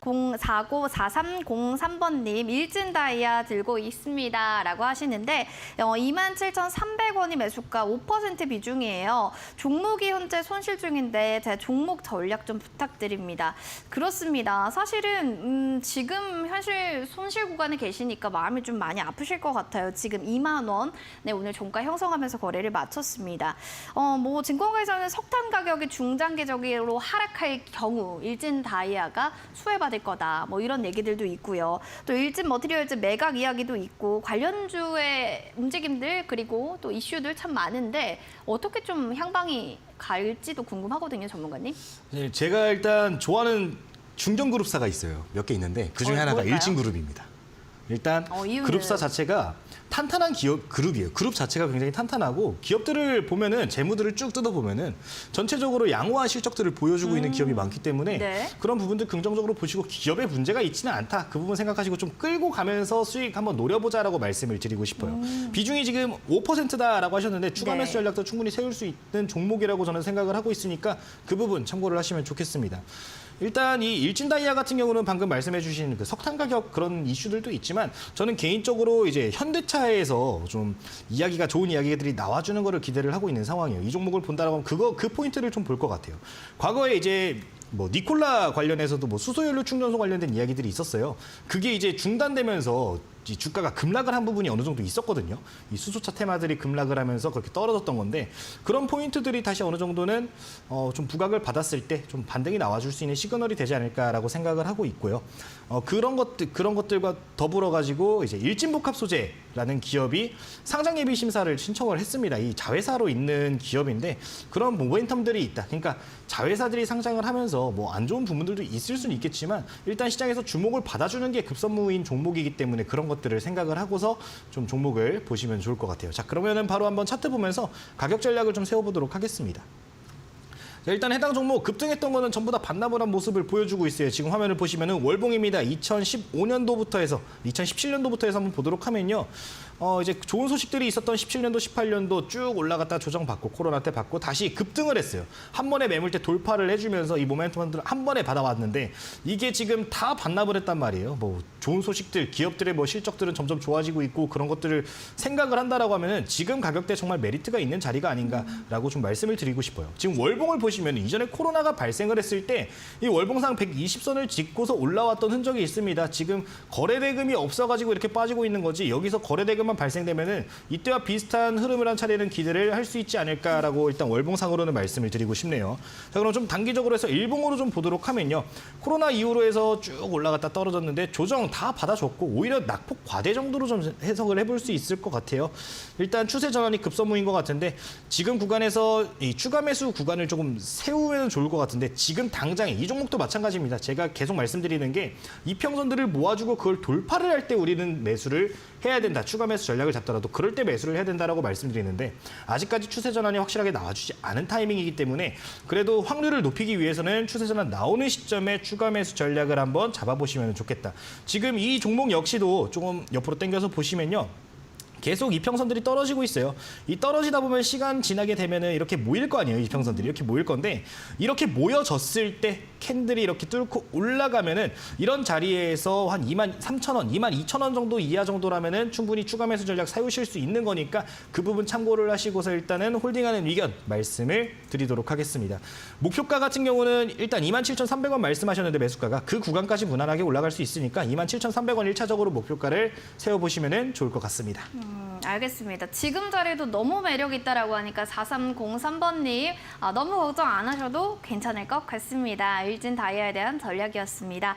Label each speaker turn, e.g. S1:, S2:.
S1: 04943003번님 일진 다이아 들고 있습니다 라고 하시는데 어, 27,300원이 매수가 5% 비중이에요. 종목이 현재 손실 중인데 제 종목 전략 좀 부탁드립니다. 그렇습니다. 사실은 음, 지금 현실 손실 구간에 계시니까 마음이 좀 많이 아프실 것 같아요. 지금 2만 원, 네 오늘 종가 형성하면서 거래를 마쳤습니다. 어, 뭐 증권가에서는 석탄 가격이 중장기적으로 하락할 경우 일진 다이아가 수혜받 을 거다. 뭐 이런 얘기들도 있고요. 또 일진 머티리얼즈 매각 이야기도 있고 관련주의 움직임들 그리고 또 이슈들 참 많은데 어떻게 좀 향방이 갈지도 궁금하거든요, 전문가님.
S2: 네, 제가 일단 좋아하는 중견 그룹사가 있어요. 몇 개 있는데 그 중에
S1: 어,
S2: 하나가
S1: 뭘까요?
S2: 일진 그룹입니다. 일단
S1: 어, 이유는?
S2: 그룹사 자체가 탄탄한 기업 그룹이에요. 그룹 자체가 굉장히 탄탄하고 기업들을 보면은 재무들을 쭉 뜯어 보면은 전체적으로 양호한 실적들을 보여주고 있는 기업이 많기 때문에
S1: 네.
S2: 그런 부분들 긍정적으로 보시고 기업에 문제가 있지는 않다. 그 부분 생각하시고 좀 끌고 가면서 수익 한번 노려보자라고 말씀을 드리고 싶어요. 비중이 지금 5%다라고 하셨는데 추가
S1: 음. 네.
S2: 매수 전략도 충분히 세울 수 있는 종목이라고 저는 생각을 하고 있으니까 그 부분 참고를 하시면 좋겠습니다. 일단 이 일진 다이아 같은 경우는 방금 말씀해 주신 그 석탄 가격 그런 이슈들도 있지만 저는 개인적으로 이제 현대차에서 좀 이야기가 좋은 이야기들이 나와주는 거를 기대를 하고 있는 상황이에요. 이 종목을 본다라고 하면 그거 그 포인트를 좀 볼 것 같아요. 과거에 이제 뭐 니콜라 관련해서도 뭐 수소연료 충전소 관련된 이야기들이 있었어요. 그게 이제 중단되면서 이 주가가 급락을 한 부분이 어느 정도 있었거든요. 이 수소차 테마들이 급락을 하면서 그렇게 떨어졌던 건데 그런 포인트들이 다시 어느 정도는 어, 좀 부각을 받았을 때 좀 반등이 나와줄 수 있는 시그널이 되지 않을까라고 생각을 하고 있고요. 어, 그런 것들 그런 것들과 더불어 가지고 이제 일진복합 소재 라는 기업이 상장 예비 심사를 신청을 했습니다. 이 자회사로 있는 기업인데 그런 모멘텀들이 있다. 그러니까 자회사들이 상장을 하면서 뭐 안 좋은 부분들도 있을 수는 있겠지만 일단 시장에서 주목을 받아주는 게 급선무인 종목이기 때문에 그런 것들을 생각을 하고서 좀 종목을 보시면 좋을 것 같아요. 자 그러면은 바로 한번 차트 보면서 가격 전략을 좀 세워보도록 하겠습니다. 자, 일단 해당 종목 급등했던 거는 전부 다 반납을 한 모습을 보여주고 있어요. 지금 화면을 보시면은 월봉입니다. 2015년도부터 해서 2017년도부터 해서 한번 보도록 하면요. 어, 이제 좋은 소식들이 있었던 17년도, 18년도 쭉 올라갔다 조정받고 코로나 때 받고 다시 급등을 했어요. 한 번에 매물대 돌파를 해주면서 이 모멘텀들을 한 번에 받아왔는데 이게 지금 다 반납을 했단 말이에요. 뭐 좋은 소식들, 기업들의 뭐 실적들은 점점 좋아지고 있고 그런 것들을 생각을 한다라고 하면은 지금 가격대 정말 메리트가 있는 자리가 아닌가라고 좀 말씀을 드리고 싶어요. 지금 월봉을 보시 면 이전에 코로나가 발생을 했을 때 이 월봉상 120선을 짚고서 올라왔던 흔적이 있습니다. 지금 거래대금이 없어가지고 이렇게 빠지고 있는 거지 여기서 거래대금만 발생되면은 이때와 비슷한 흐름을 한 차례는 기대를 할 수 있지 않을까라고 일단 월봉상으로는 말씀을 드리고 싶네요. 자 그럼 좀 단기적으로 해서 일봉으로 좀 보도록 하면요. 코로나 이후로 해서 쭉 올라갔다 떨어졌는데 조정 다 받아줬고 오히려 낙폭 과대 정도로 좀 해석을 해볼 수 있을 것 같아요. 일단 추세 전환이 급선무인 것 같은데 지금 구간에서 이 추가 매수 구간을 조금 세우면 좋을 것 같은데 지금 당장에 이 종목도 마찬가지입니다. 제가 계속 말씀드리는 게 이평선들을 모아주고 그걸 돌파를 할 때 우리는 매수를 해야 된다. 추가 매수 전략을 잡더라도 그럴 때 매수를 해야 된다라고 말씀드리는데 아직까지 추세 전환이 확실하게 나와주지 않은 타이밍이기 때문에 그래도 확률을 높이기 위해서는 추세 전환 나오는 시점에 추가 매수 전략을 한번 잡아보시면 좋겠다. 지금 이 종목 역시도 조금 옆으로 당겨서 보시면요. 계속 이평선들이 떨어지고 있어요. 이 떨어지다 보면 시간 지나게 되면은 이렇게 모일 거 아니에요. 이평선들이 이렇게 모일 건데 이렇게 모여졌을 때 캔들이 이렇게 뚫고 올라가면은 이런 자리에서 한 2만 3천 원, 2만 2천 원 정도 이하 정도라면은 충분히 추가 매수 전략 사용하실 수 있는 거니까 그 부분 참고를 하시고서 일단은 홀딩하는 의견 말씀을 드리도록 하겠습니다. 목표가 같은 경우는 일단 27,300원 말씀하셨는데 매수가가 그 구간까지 무난하게 올라갈 수 있으니까 27,300원 1차적으로 목표가를 세워보시면은 좋을 것 같습니다.
S1: 음, 알겠습니다. 지금 자리도 너무 매력 있다라고 하니까 4303번님 아, 너무 걱정 안 하셔도 괜찮을 것 같습니다. 일진 다이아에 대한 전략이었습니다.